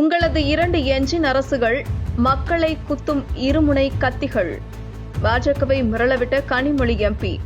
உங்களது இரண்டு எஞ்சின் அரசுகள் மக்களை குத்தும் இருமுனை கத்திகள். பாஜகவை மிரளவிட்ட கனிமொழி எம்பி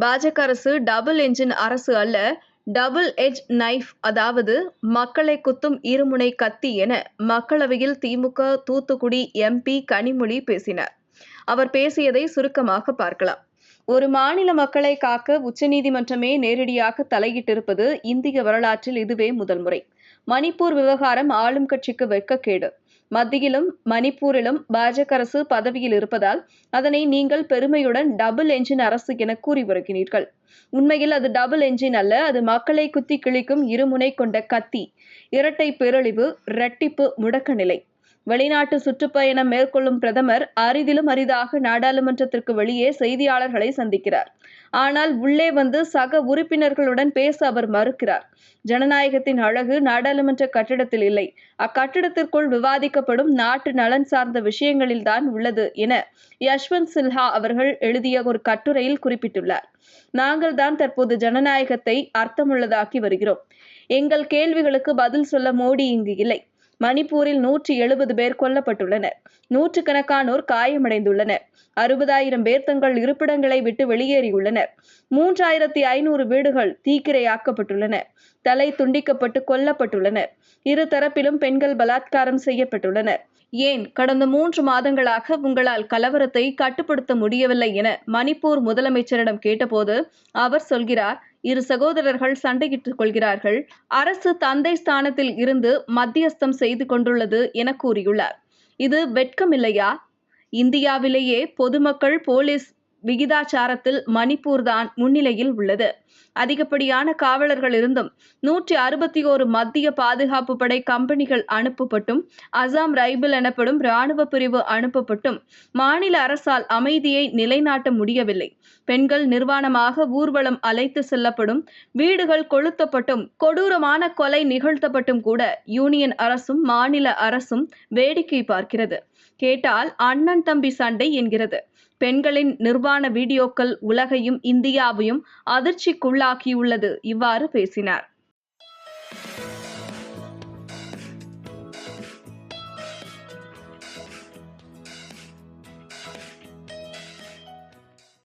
பாஜக அரசு டபுள் என்ஜின் அரசு அல்ல டபுள் எஜ் நைஃப் அதாவது மக்களை குத்தும் இருமுனை கத்தி என மக்களவையில் திமுக தூத்துக்குடி எம்பி கனிமொழி பேசினார். அவர் பேசியதை சுருக்கமாக பார்க்கலாம். ஒரு மாநில மக்களை காக்க உச்சநீதிமன்றமே நேரடியாக தலையிட்டிருப்பது இந்திய வரலாற்றில் இதுவே முதல் முறை. மணிப்பூர் விவகாரம் ஆளும் கட்சிக்கு வெட்கக்கேடு. மத்தியிலும் மணிப்பூரிலும் பாஜக அரசு பதவியில் இருப்பதால் அதனை நீங்கள் பெருமையுடன் டபுள் என்ஜின் அரசு என கூறி வருகிறீர்கள் உண்மையில் அது டபுள் என்ஜின் அல்ல அது மக்களை குத்தி கிழிக்கும் இருமுனை கொண்ட கத்தி. இரட்டை பேரழிவு இரட்டிப்பு முடக்க நிலை வெளிநாட்டு சுற்றுப்பயணம் மேற்கொள்ளும் பிரதமர் அரிதிலும் அரிதாக நாடாளுமன்றத்திற்கு வெளியே செய்தியாளர்களை சந்திக்கிறார். ஆனால் உள்ளே வந்து சக உறுப்பினர்களுடன் பேச அவர் மறுக்கிறார். ஜனநாயகத்தின் அழகு நாடாளுமன்ற கட்டிடத்தில் இல்லை. அக்கட்டிடத்திற்குள் விவாதிக்கப்படும் நாட்டு நலன் சார்ந்த விஷயங்களில்தான் உள்ளது என யஷ்வந்த் சில்ஹா அவர்கள் எழுதிய ஒரு கட்டுரையில் குறிப்பிட்டுள்ளார். நாங்கள் தான் தற்போது ஜனநாயகத்தை அர்த்தமுள்ளதாக்கி வருகிறோம். எங்கள் கேள்விகளுக்கு பதில் சொல்ல மோடி இங்கு இல்லை. மணிப்பூரில் நூற்றி எழுபது பேர் கொல்லப்பட்டுள்ளனர். நூற்றுக்கணக்கானோர் காயமடைந்துள்ளனர். அறுபதாயிரம் பேர் தங்கள் இருப்பிடங்களை விட்டு வெளியேறியுள்ளனர். மூன்றாயிரத்தி ஐநூறு வீடுகள் தீக்கிரையாக்கப்பட்டுள்ளன. தலை துண்டிக்கப்பட்டு கொல்லப்பட்டுள்ளனர். இரு தரப்பிலும் பெண்கள் பலாத்காரம் செய்யப்பட்டுள்ளனர். ஏன்? கடந்த மூன்று மாதங்களாக உங்களால் கலவரத்தை கட்டுப்படுத்த முடியவில்லை என மணிப்பூர் முதலமைச்சரிடம் கேட்டபோது அவர் சொல்கிறார் இரு சகோதரர்கள் சண்டையிட்டுக் கொள்கிறார்கள். அரசு தந்தை ஸ்தானத்தில் இருந்து மத்தியஸ்தம் செய்து கொண்டுள்ளது என கூறியுள்ளார். இது வெட்கமில்லையா? இந்தியாவிலேயே பொதுமக்கள் போலீஸ் விகிதாச்சாரத்தில் மணிப்பூர் தான் முன்னிலையில் உள்ளது. அதிகப்படியான காவலர்கள் இருந்தும் நூற்றி அறுபத்தி ஓரு மத்திய பாதுகாப்பு படை கம்பெனிகள் அனுப்பப்பட்டும் அசாம் ரைபிள் எனப்படும் இராணுவ பிரிவு அனுப்பப்பட்டும் மாநில அரசால் அமைதியை நிலைநாட்ட முடியவில்லை. பெண்கள் நிர்வாணமாக ஊர்வலம் அழைத்து செல்லப்படும் வீடுகள் கொளுத்தப்பட்டும் கொடூரமான கொலை நிகழ்த்தப்பட்டும் கூட யூனியன் அரசும் மாநில அரசும் வேடிக்கை பார்க்கிறது. கேட்டால் அண்ணன் தம்பி சண்டை என்கிறது. பெண்களின் நிர்வாண வீடியோக்கள் உலகையும் இந்தியாவையும் அதிர்ச்சிக்குள்ளாக்கியுள்ளது. இவ்வாறு பேசினார்.